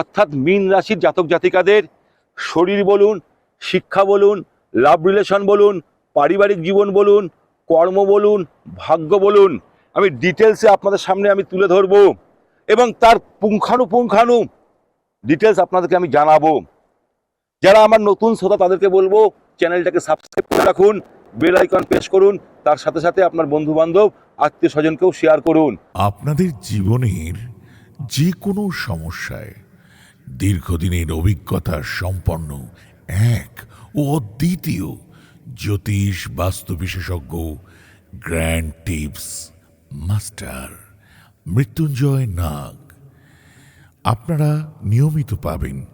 অর্থাৎ মীন রাশির জাতক জাতিকাদের শরীর বলুন, শিক্ষা বলুন লাভ রিলেশন বলুন, পারিবারিক জীবন বলুন, কর্ম বলুন, ভাগ্য বলুন, আমি ডিটেলসে আপনাদের সামনে আমি তুলে ধরব এবং তার পুঙ্খানুপুঙ্খানু ডিটেলস আপনাদেরকে আমি জানাব। যারা আমার নতুন শ্রোতা তাদেরকে বলব চ্যানেলটাকে সাবস্ক্রাইব করে রাখুন বেল আইকন প্রেস করুন, তার সাথে সাথে আপনার বন্ধু বান্ধব আত্মীয় স্বজনকেও শেয়ার করুন। আপনাদের জীবনের যে কোনো সমস্যায় দীর্ঘদিনের অভিজ্ঞতা সম্পন্ন এক ও অদ্বিতীয় জ্যোতিষ বাস্তু বিশেষজ্ঞ grand tips master Mrityunjay Nag. আপনারা নিয়মিত পাবেন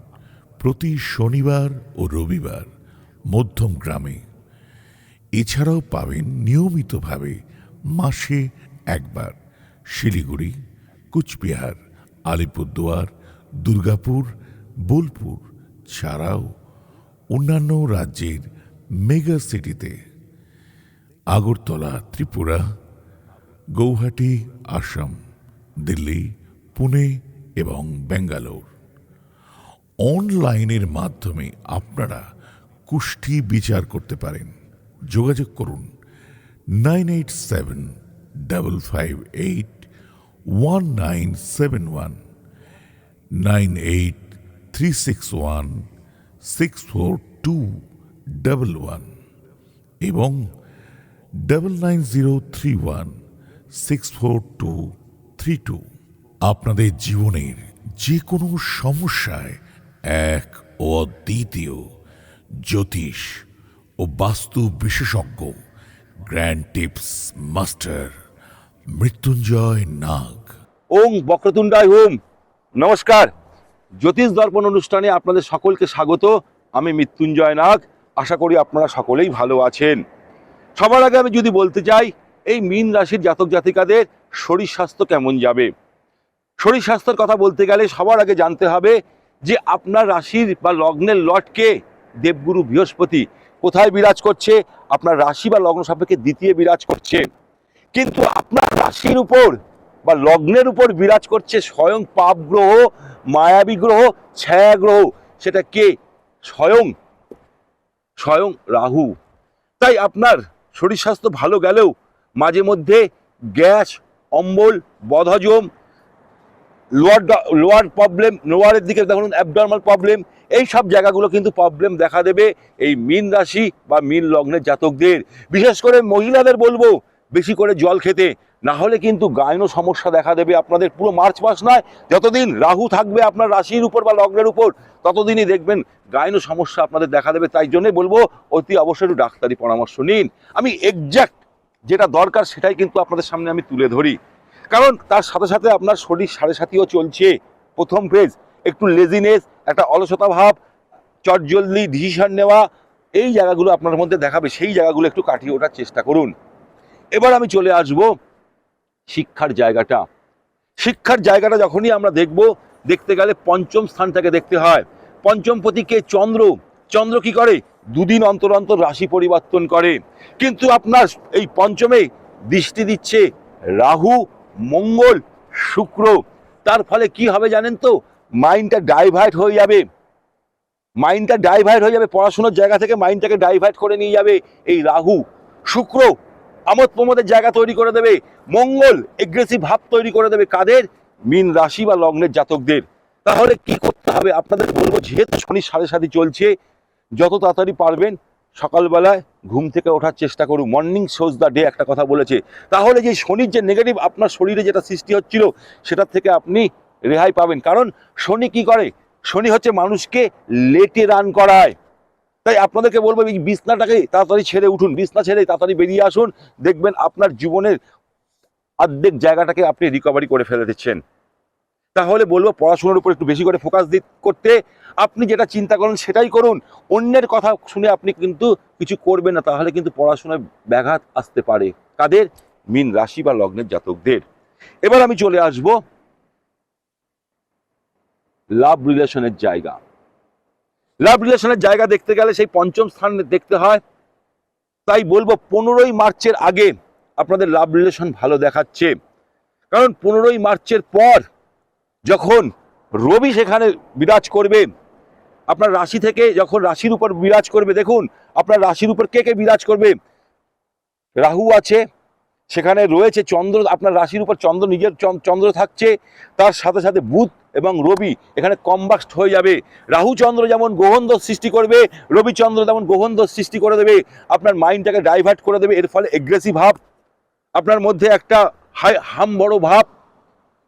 প্রতি শনিবার ও রবিবার মধ্যম গ্রামে। এছাড়াও পাবেন নিয়মিতভাবে মাসে একবার শিলিগুড়ি, কুচবিহার, আলিপুরদুয়ার দুর্গাপুর, বোলপুর, ছাড়াও অন্যান্য রাজ্যের মেগা সিটিতে। আগরতলা, ত্রিপুরা, গৌহাটি, আসাম, দিল্লি, পুনে এবং ব্যাঙ্গালোর। অনলাইনের মাধ্যমে আপনারা কুষ্ঠি বিচার করতে পারেন। যোগাযোগ করুন nine eight seven double five eight one nine seven one. Nine eight three six one six four two double one এবং double nine zero three one six four two three two আপনাদের জীবনের যে কোনো সমস্যায় এক ও অদ্বিতীয় জ্যোতিষ ও বাস্তু বিশেষজ্ঞ grand tips master Mrityunjay Nag. ওং বক্রতুণ্ডায় ওম। নমস্কার। জ্যোতিষ দর্পণ অনুষ্ঠানে আপনাদের সকলকে স্বাগত। আমি মৃত্যুঞ্জয় নাগ। আশা করি আপনারা সকলেই ভালো আছেন। সবার আগে আমি যদি বলতে চাই, এই মীন রাশির জাতক জাতিকাদের শরীর স্বাস্থ্য কেমন যাবে? শরীর স্বাস্থ্যের কথা বলতে গেলে সবার আগে জানতে হবে যে আপনার রাশির বা লগ্নের লটকে দেবগুরু বৃহস্পতি। কোথায় বিরাজ করছে? আপনার রাশি বা লগ্ন সাপেক্ষে দ্বিতীয় বিরাজ করছে। কিন্তু আপনার রাশির উপর বা লগ্নের উপর বিরাজ করছে স্বয়ং পাপ গ্রহ, মায়াবী গ্রহ, ছায়া গ্রহ। সেটা কে? স্বয়ং স্বয়ং রাহু। তাই আপনার শরীর স্বাস্থ্য ভালো গেলেও মাঝে মধ্যে গ্যাস, অম্বল, বদহজম লোয়ার লোয়ার প্রবলেম লোয়ারের দিকে দেখুন অ্যাবডর্মাল প্রবলেম এই সব জায়গাগুলো কিন্তু প্রবলেম দেখা দেবে এই মীন রাশি বা মীন লগ্নের জাতকদের। বিশেষ করে মহিলাদের বলব, বেশি করে জল খেতে। না হলে কিন্তু গায়নো সমস্যা দেখা দেবে, আপনাদের পুরো মার্চ মাস নয়, যতদিন রাহু থাকবে আপনার রাশির উপর বা লগ্নের উপর, ততদিনই দেখবেন গায়নো সমস্যা আপনাদের দেখা দেবে, তাই জন্যে বলব অতি অবশ্যই একটু ডাক্তারি পরামর্শ নিন। আমি এক্স্যাক্ট যেটা দরকার সেটাই কিন্তু আপনাদের সামনে আমি তুলে ধরি। কারণ তার সাথে সাথে আপনার শরীর সাড়ে সাথীও চলছে, প্রথম ফেজ একটু লেজিনেস একটা অলসতা ভাব, চটজলদি ডিসিশন নেওয়া, এই জায়গাগুলো আপনার মধ্যে দেখাবে, সেই জায়গাগুলো একটু কাটিয়ে ওঠার চেষ্টা করুন। এবার আমি চলে আসব শিক্ষার জায়গাটা। শিক্ষার জায়গাটা যখনই আমরা দেখব, দেখতে গেলে পঞ্চম স্থানটাকে দেখতে হয়। পঞ্চম পতিকে চন্দ্র। চন্দ্র কি করে? দুদিন অন্তর অন্তর রাশি পরিবর্তন করে। কিন্তু আপনার এই পঞ্চমে দৃষ্টি দিচ্ছে রাহু, মঙ্গল, শুক্র। তার ফলে কি হবে জানেন তো? মাইন্ডটা ডাইভার্ট হয়ে যাবে। মাইন্ডটা ডাইভার্ট হয়ে যাবে। পড়াশোনার জায়গা থেকে মাইন্ডটাকে ডাইভার্ট করে নিয়ে যাবে এই রাহু। শুক্র আমোদ প্রমোদের জায়গা তৈরি করে দেবে, মঙ্গল এগ্রেসিভ ভাব তৈরি করে দেবে কাদের? মিন রাশি বা লগ্নের জাতকদের। তাহলে কি করতে হবে? আপনাদের বলব, যেহেতু শনি সাড়ে সাথে চলছে, যত তাড়াতাড়ি পারবেন, সকালবেলায় ঘুম থেকে ওঠার চেষ্টা করুন। মর্নিং শোজ দ্য ডে একটা কথা বলেছে। তাহলে যে শনির যে নেগেটিভ আপনার শরীরে যেটা সৃষ্টি হচ্ছিল, সেটার থেকে আপনি রেহাই পাবেন। কারণ শনি কি করে? শনি হচ্ছে মানুষকে লেটে রান করায়। তাই আপনাদেরকে বলব এই বিছনাটাকে তাড়াতাড়ি ছেড়ে উঠুন, বিছনা ছেড়ে তাড়াতাড়ি বেরিয়ে আসুন, দেখবেন আপনার জীবনের অর্ধেক জায়গাটাকে আপনি রিকভারি করে ফেলে দিচ্ছেন। তাহলে বলব পড়াশোনার উপর একটু বেশি করে ফোকাস করতে, আপনি যেটা চিন্তা করেন সেটাই করুন। অন্যের কথা শুনে আপনি কিন্তু কিছু করবেন না, তাহলে কিন্তু পড়াশোনায় ব্যাঘাত আসতে পারে। কাদের? মিন রাশি বা লগ্নের জাতকদের। এবার আমি চলে আসব লাভ রিলেশনের জায়গা। লাভ রিলেশনের জায়গা দেখতে গেলে সেই পঞ্চম স্থান দেখতে হয়। তাই বলব, পনেরোই মার্চের আগে আপনাদের লাভ রিলেশন ভালো দেখাচ্ছে। কারণ পনেরোই মার্চের পর যখন রবি সেখানে বিরাজ করবে, আপনার রাশি থেকে যখন রাশির উপর বিরাজ করবে, দেখুন, আপনার রাশির উপর কে কে বিরাজ করবে? রাহু আছে সেখানে রয়েছে চন্দ্র, আপনার রাশির উপর চন্দ্র, নিজের চন্দ্র থাকছে, তার সাথে সাথে বুধ এবং রবি এখানে কম্বাস্ট হয়ে যাবে। রাহু চন্দ্র যেমন গোহন্দ সৃষ্টি করবে, রবি চন্দ্র যেমন গোহন্দ সৃষ্টি করে দেবে, আপনার মাইন্ডটাকে ডাইভার্ট করে দেবে, এর ফলে এগ্রেসিভ ভাব, আপনার মধ্যে একটা হাই হাম বড় ভাব,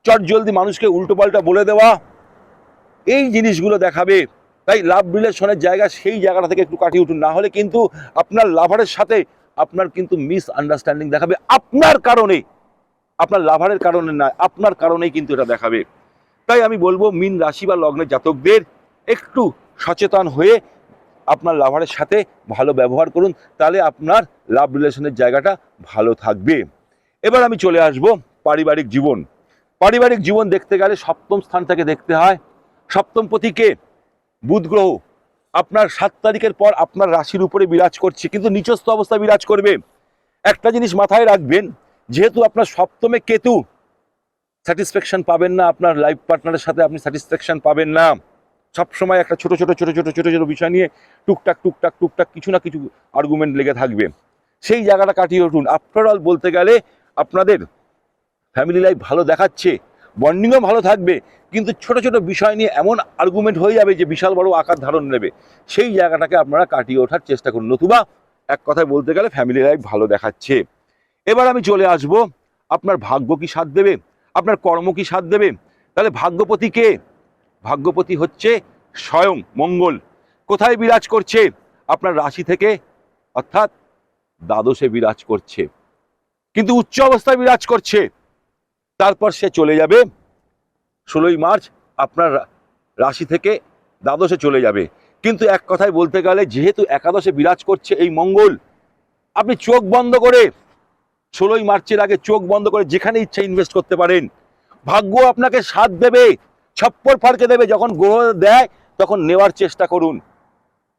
চট জলদি মানুষকে উল্টোপাল্টা বলে দেওয়া, এই জিনিসগুলো দেখাবে। তাই লাভ রিলেশনের জায়গা সেই জায়গাটা থেকে একটু কাটিয়ে উঠুন। না হলে কিন্তু আপনার লাভারের সাথে আপনার কিন্তু মিস আন্ডারস্ট্যান্ডিং দেখাবে। আপনার কারণে, আপনার লাভারের কারণে না, আপনার কারণেই কিন্তু এটা দেখাবে। তাই আমি বলব, মিন রাশি বা লগ্নের জাতকদের একটু সচেতন হয়ে আপনার লাভারের সাথে ভালো ব্যবহার করুন, তাহলে আপনার লাভ রিলেশনের জায়গাটা ভালো থাকবে। এবার আমি চলে আসব পারিবারিক জীবন। পারিবারিক জীবন দেখতে গেলে সপ্তম স্থান থেকে দেখতে হয়। সপ্তম পতিকে বুধ গ্রহ আপনার সাত তারিখের পর আপনার রাশির উপরে বিরাজ করছে, কিন্তু নিচস্থ অবস্থা বিরাজ করবে। একটা জিনিস মাথায় রাখবেন, যেহেতু আপনার সপ্তমে কেতু স্যাটিসফ্যাকশন পাবেন না, আপনার লাইফ পার্টনারের সাথে আপনি স্যাটিসফ্যাকশন পাবেন না। সবসময় একটা ছোট ছোট ছোট ছোট ছোট, ছোটো বিষয় নিয়ে টুকটাক টুকটাক টুকটাক কিছু না কিছু আর্গুমেন্ট লেগে থাকবে। সেই জায়গাটা কাটিয়ে উঠুন। আফটার অল বলতে গেলে আপনাদের ফ্যামিলি লাইফ ভালো দেখাচ্ছে। বন্ডিংও ভালো থাকবে, কিন্তু ছোট ছোট বিষয় নিয়ে এমন আর্গুমেন্ট হয়ে যাবে যে বিশাল বড় আকার ধারণ নেবে। সেই জায়গাটাকে আপনারা কাটিয়ে ওঠার চেষ্টা করুন। নতুবা এক কথায় বলতে গেলে ফ্যামিলি লাইফ ভালো দেখাচ্ছে। এবার আমি চলে আসব, আপনার ভাগ্য কি সাথ দেবে? আপনার কর্ম কি সাথ দেবে? তাহলে ভাগ্যপতি কে? ভাগ্যপতি হচ্ছে স্বয়ং মঙ্গল। কোথায় বিরাজ করছে? আপনার রাশি থেকে, অর্থাৎ দ্বাদশে বিরাজ করছে। কিন্তু উচ্চ অবস্থায় বিরাজ করছে। তারপর সে চলে যাবে। ষোলোই মার্চ আপনার রাশি থেকে দ্বাদশে চলে যাবে। কিন্তু এক কথায় বলতে গেলে, যেহেতু একাদশে বিরাজ করছে এই মঙ্গল, আপনি চোখ বন্ধ করে ষোলোই মার্চের আগে চোখ বন্ধ করে যেখানে ইচ্ছা ইনভেস্ট করতে পারেন। ভাগ্য আপনাকে সাথ দেবে, ছপ্পর ফাড়কে দেবে, যখন গ্রহ দেয়, তখন নেওয়ার চেষ্টা করুন।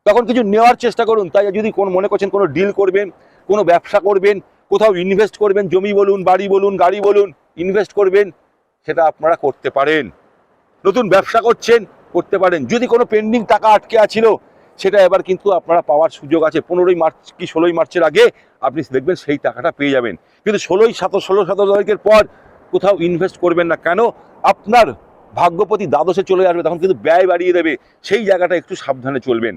তখন কিছু নেওয়ার চেষ্টা করুন। তাই যদি কোন মনে করছেন কোনো ডিল করবেন, কোনো ব্যবসা করবেন কোথাও ইনভেস্ট করবেন, জমি বলুন, বাড়ি বলুন, গাড়ি বলুন ইনভেস্ট করবেন, সেটা আপনারা করতে পারেন। নতুন ব্যবসা করছেন, করতে পারেন। যদি কোনো পেন্ডিং টাকা আটকে আছিল, সেটা এবার কিন্তু আপনারা পাওয়ার সুযোগ আছে। পনেরোই মার্চ কি ষোলোই মার্চের আগে আপনি দেখবেন সেই টাকাটা পেয়ে যাবেন। কিন্তু ষোলোই সতেরো ষোলো সতেরো তারিখের পর কোথাও ইনভেস্ট করবেন না। কেন? আপনার ভাগ্যপতি দ্বাদশে চলে আসবে, তখন কিন্তু ব্যয় বাড়িয়ে দেবে। সেই জায়গাটা একটু সাবধানে চলবেন।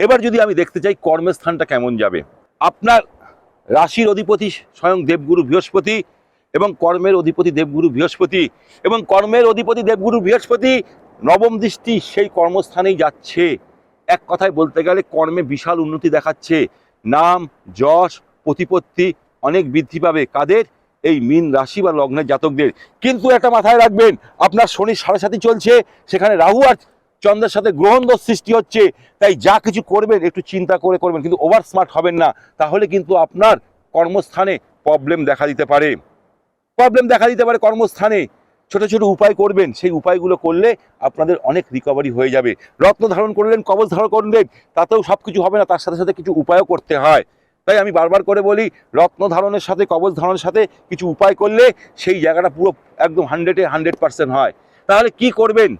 এবার যদি আমি দেখতে চাই কর্মের স্থানটা কেমন যাবে। আপনার রাশির অধিপতি স্বয়ং দেবগুরু বৃহস্পতি এবং কর্মের অধিপতি দেবগুরু বৃহস্পতি এবং কর্মের অধিপতি দেবগুরু বৃহস্পতি নবম দৃষ্টি সেই কর্মস্থানেই যাচ্ছে। এক কথায় বলতে গেলে কর্মে বিশাল উন্নতি দেখাচ্ছে। নাম, যশ, প্রতিপত্তি অনেক বৃদ্ধি পাবে কাদের? এই মিন রাশি বা লগ্নের জাতকদের। কিন্তু একটা মাথায় রাখবেন, আপনার শনি সাড়ে সাথে চলছে, সেখানে রাহু আর চন্দ্রের সাথে গ্রহণদোষ সৃষ্টি হচ্ছে, তাই যা কিছু করবেন, একটু চিন্তা করে করবেন, কিন্তু ওভার স্মার্ট হবেন না। তাহলে কিন্তু আপনার কর্মস্থানে প্রবলেম দেখা দিতে পারে। প্রবলেম দেখা দিতে পারে কর্মস্থানে। ছোট ছোট উপায় করবেন, সেই উপায়গুলো করলে আপনাদের অনেক রিকভারি হয়ে যাবে। রত্ন ধারণ করলেন, কবচ ধারণ করলেন, তাতেও সব কিছু হবে না, তার সাথে সাথে কিছু উপায়ও করতে হয়। তাই আমি বারবার করে বলি, রত্ন ধারণের সাথে, কবচ ধারণের সাথে কিছু উপায় করলে সেই জায়গাটা পুরো একদম হান্ড্রেডে হান্ড্রেড পার্সেন্ট হয়। তাহলে কি করবেন?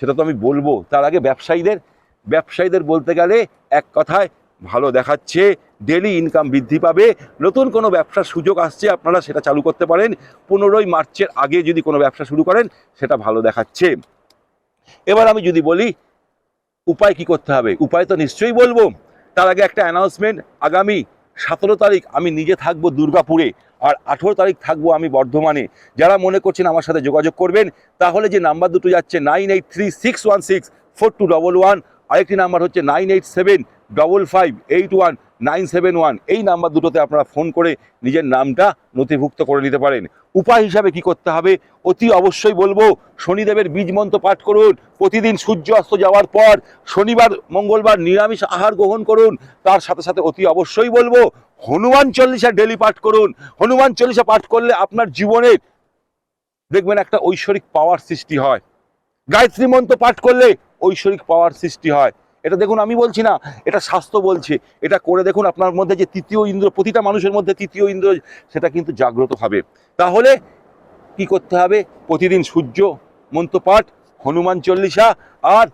সেটা তো আমি বলব। তার আগে ব্যবসায়ীদের ব্যবসায়ীদের বলতে গেলে এক কথায় ভালো দেখাচ্ছে ডেলি ইনকাম বৃদ্ধি পাবে। নতুন কোনো ব্যবসার সুযোগ আসছে, আপনারা সেটা চালু করতে পারেন। পনেরোই মার্চের আগে যদি কোনো ব্যবসা শুরু করেন, সেটা ভালো দেখাচ্ছে। এবার আমি যদি বলি, উপায় কি করতে হবে? উপায় তো নিশ্চয়ই বলব। তার আগে একটা অ্যানাউন্সমেন্ট আগামী সতেরো তারিখ আমি নিজে থাকব দুর্গাপুরে আর আঠেরো তারিখ থাকব আমি বর্ধমানে। যারা মনে করছেন আমার সাথে যোগাযোগ করবেন, তাহলে যে নাম্বার দুটো যাচ্ছে nine eight three six one six four two double one, আরেকটি নাম্বার হচ্ছে nine eight seven. Double five eight one nine seven one এই নাম্বার দুটোতে আপনারা ফোন করে নিজের নামটা নথিভুক্ত করে নিতে পারেন। উপায় হিসাবে কি করতে হবে? অতি অবশ্যই বলব, শনিদেবের বীজ মন্ত্র পাঠ করুন। প্রতিদিন সূর্য অস্ত যাওয়ার পর শনিবার, মঙ্গলবার নিরামিষ আহার গ্রহণ করুন। তার সাথে সাথে অতি অবশ্যই বলব, হনুমান চল্লিশা ডেলি পাঠ করুন। হনুমান চল্লিশা পাঠ করলে আপনার জীবনে দেখবেন একটা ঐশ্বরিক পাওয়ার সৃষ্টি হয়। গায়ত্রী মন্ত্র পাঠ করলে ঐশ্বরিক পাওয়ার সৃষ্টি হয়। এটা দেখুন আমি বলছি না, এটা স্বাস্থ্য বলছে। এটা করে দেখুন আপনার মধ্যে যে তৃতীয় ইন্দ্র, প্রতিটা মানুষের মধ্যে তৃতীয় ইন্দ্র, সেটা কিন্তু জাগ্রত হবে। তাহলে কি করতে হবে? প্রতিদিন সূর্য মন্ত্র পাঠ, হনুমান চল্লিশা আর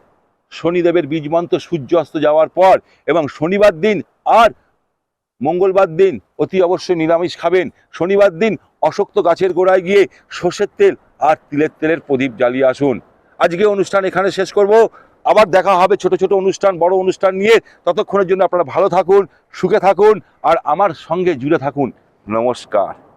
শনিদেবের বীজ মন্ত্র সূর্য অস্ত যাওয়ার পর এবং শনিবার দিন আর মঙ্গলবার দিন অতি অবশ্যই নিরামিষ খাবেন। শনিবার দিন অশক্ত গাছের গোড়ায় গিয়ে সর্ষের তেল আর তিলের তেলের প্রদীপ জ্বালিয়ে আসুন। আজকে অনুষ্ঠান এখানে শেষ করব। আবার দেখা হবে ছোট ছোট অনুষ্ঠান, বড় অনুষ্ঠান নিয়ে। ততক্ষণের জন্য আপনারা ভালো থাকুন, সুখে থাকুন, আর আমার সঙ্গে জুড়ে থাকুন। নমস্কার।